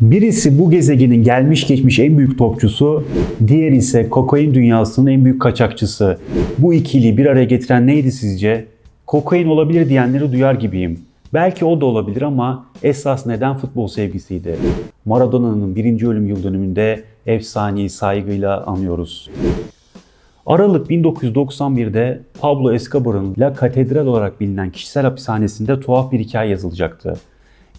Birisi bu gezegenin gelmiş geçmiş en büyük topçusu, diğeri ise kokain dünyasının en büyük kaçakçısı. Bu ikiliyi bir araya getiren neydi sizce? Kokain olabilir diyenleri duyar gibiyim. Belki o da olabilir ama esas neden futbol sevgisiydi. Maradona'nın birinci ölüm yıl dönümünde efsaneyi saygıyla anıyoruz. Aralık 1991'de Pablo Escobar'ın La Catedral olarak bilinen kişisel hapishanesinde tuhaf bir hikaye yazılacaktı.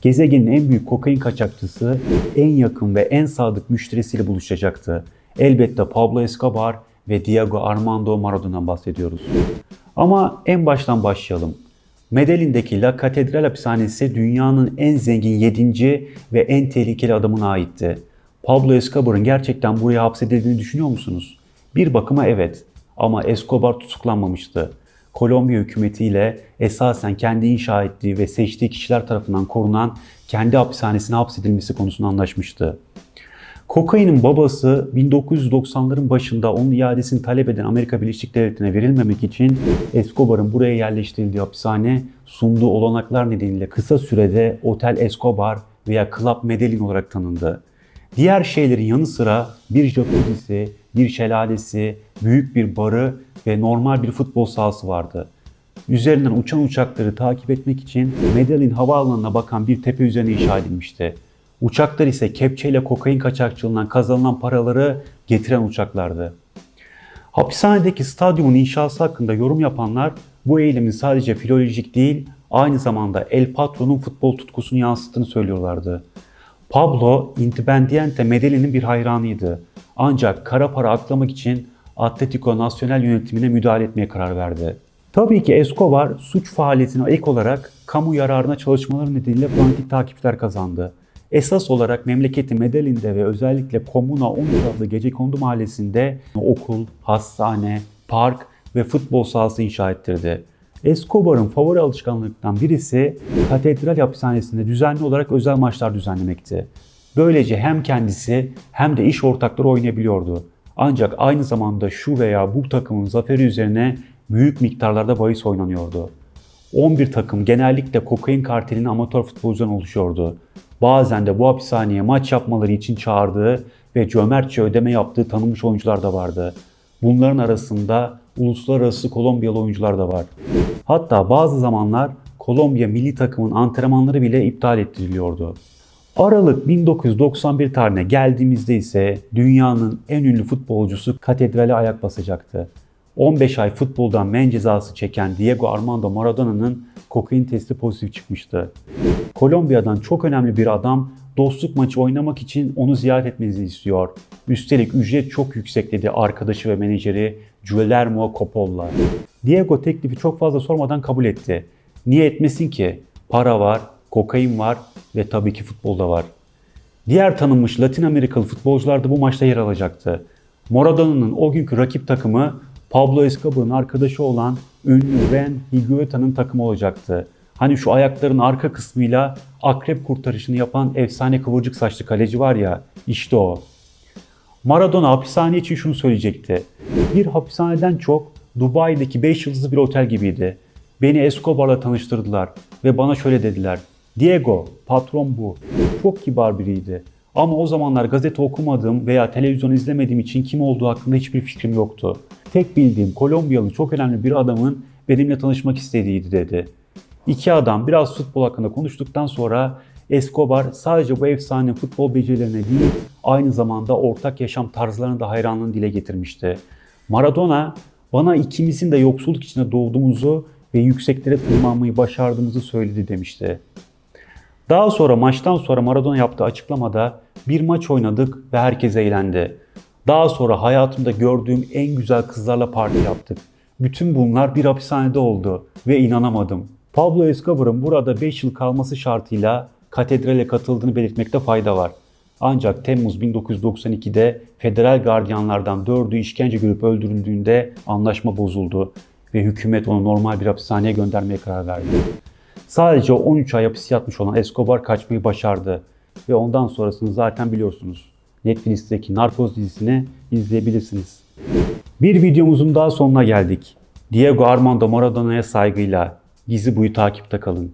Gezegenin en büyük kokain kaçakçısı en yakın ve en sadık müşterisiyle buluşacaktı. Elbette Pablo Escobar ve Diego Armando Maradona'dan bahsediyoruz. Ama en baştan başlayalım. Medellin'deki La Catedral hapishanesi dünyanın en zengin 7. ve en tehlikeli adamına aitti. Pablo Escobar'ın gerçekten buraya hapsedildiğini düşünüyor musunuz? Bir bakıma evet ama Escobar tutuklanmamıştı. Kolombiya hükümetiyle esasen kendi inşa ettiği ve seçtiği kişiler tarafından korunan kendi hapishanesine hapsedilmesi konusunda anlaşmıştı. Kokainin babası 1990'ların başında onun iadesini talep eden Amerika Birleşik Devletleri'ne verilmemek için Escobar'ın buraya yerleştirildiği hapishane sunduğu olanaklar nedeniyle kısa sürede Otel Escobar veya Club Medellin olarak tanındı. Diğer şeylerin yanı sıra bir jacuzzi'si, bir şelalesi, büyük bir barı ve normal bir futbol sahası vardı. Üzerinden uçan uçakları takip etmek için Medellin havaalanına bakan bir tepe üzerine inşa edilmişti. Uçaklar ise kepçeyle kokain kaçakçılığından kazanılan paraları getiren uçaklardı. Hapishanedeki stadyumun inşası hakkında yorum yapanlar bu eylemin sadece filolojik değil, aynı zamanda El Patron'un futbol tutkusunu yansıttığını söylüyorlardı. Pablo Independiente Medellin'in bir hayranıydı. Ancak kara para aklamak için Atletico Nacional yönetimine müdahale etmeye karar verdi. Tabii ki Escobar suç faaliyetine ek olarak kamu yararına çalışmaları nedeniyle fanatik takipçiler kazandı. Esas olarak memleketi Medellin'de ve özellikle Komuna 13 adlı gecekondu mahallesinde okul, hastane, park ve futbol sahası inşa ettirdi. Escobar'ın favori alışkanlıklarından birisi katedral hapishanesinde düzenli olarak özel maçlar düzenlemekti. Böylece hem kendisi hem de iş ortakları oynayabiliyordu. Ancak aynı zamanda şu veya bu takımın zaferi üzerine büyük miktarlarda bahis oynanıyordu. 11 takım genellikle kokain kartelinin amatör futbolcudan oluşuyordu. Bazen de bu hapishaneye maç yapmaları için çağırdığı ve cömertçe ödeme yaptığı tanınmış oyuncular da vardı. Bunların arasında uluslararası Kolombiyalı oyuncular da var. Hatta bazı zamanlar Kolombiya milli takımın antrenmanları bile iptal ettiriliyordu. Aralık 1991 tarihine geldiğimizde ise dünyanın en ünlü futbolcusu katedrale ayak basacaktı. 15 ay futboldan men cezası çeken Diego Armando Maradona'nın kokain testi pozitif çıkmıştı. Kolombiya'dan çok önemli bir adam dostluk maçı oynamak için onu ziyaret etmenizi istiyor. Üstelik ücret çok yüksek dedi arkadaşı ve menajeri Guillermo Coppola. Diego teklifi çok fazla sormadan kabul etti. Niye etmesin ki? Para var, kokain var ve tabii ki futbolda var. Diğer tanınmış Latin Amerikalı futbolcular da bu maçta yer alacaktı. Maradona'nın o günkü rakip takımı Pablo Escobar'ın arkadaşı olan ünlü Ren Higuita'nın takımı olacaktı. Hani şu ayakların arka kısmıyla akrep kurtarışını yapan efsane kıvırcık saçlı kaleci var ya, işte o. Maradona hapishane için şunu söyleyecekti. Bir hapishaneden çok Dubai'deki 5 yıldızlı bir otel gibiydi. Beni Escobar'la tanıştırdılar ve bana şöyle dediler. Diego, patron bu. Çok kibar biriydi. Ama o zamanlar gazete okumadığım veya televizyon izlemediğim için kim olduğu hakkında hiçbir fikrim yoktu. Tek bildiğim Kolombiyalı çok önemli bir adamın benimle tanışmak istediğiydi dedi. İki adam biraz futbol hakkında konuştuktan sonra Escobar sadece bu efsane futbol becerilerine değil aynı zamanda ortak yaşam tarzlarına da hayranlığını dile getirmişti. Maradona bana ikimizin de yoksulluk içinde doğduğumuzu ve yükseklere tırmanmayı başardığımızı söyledi demişti. Daha sonra maçtan sonra Maradona yaptığı açıklamada bir maç oynadık ve herkes eğlendi. Daha sonra hayatımda gördüğüm en güzel kızlarla parti yaptık. Bütün bunlar bir hapishanede oldu ve inanamadım. Pablo Escobar'ın burada 5 yıl kalması şartıyla katedrale katıldığını belirtmekte fayda var. Ancak Temmuz 1992'de federal gardiyanlardan 4'ü işkence görüp öldürüldüğünde anlaşma bozuldu ve hükümet onu normal bir hapishaneye göndermeye karar verdi. Sadece 13 ay hapis yatmış olan Escobar kaçmayı başardı ve ondan sonrasını zaten biliyorsunuz. Netflix'teki Narcos dizisini izleyebilirsiniz. Bir videomuzun daha sonuna geldik. Diego Armando Maradona'ya saygıyla Gizli Buyu takipte kalın.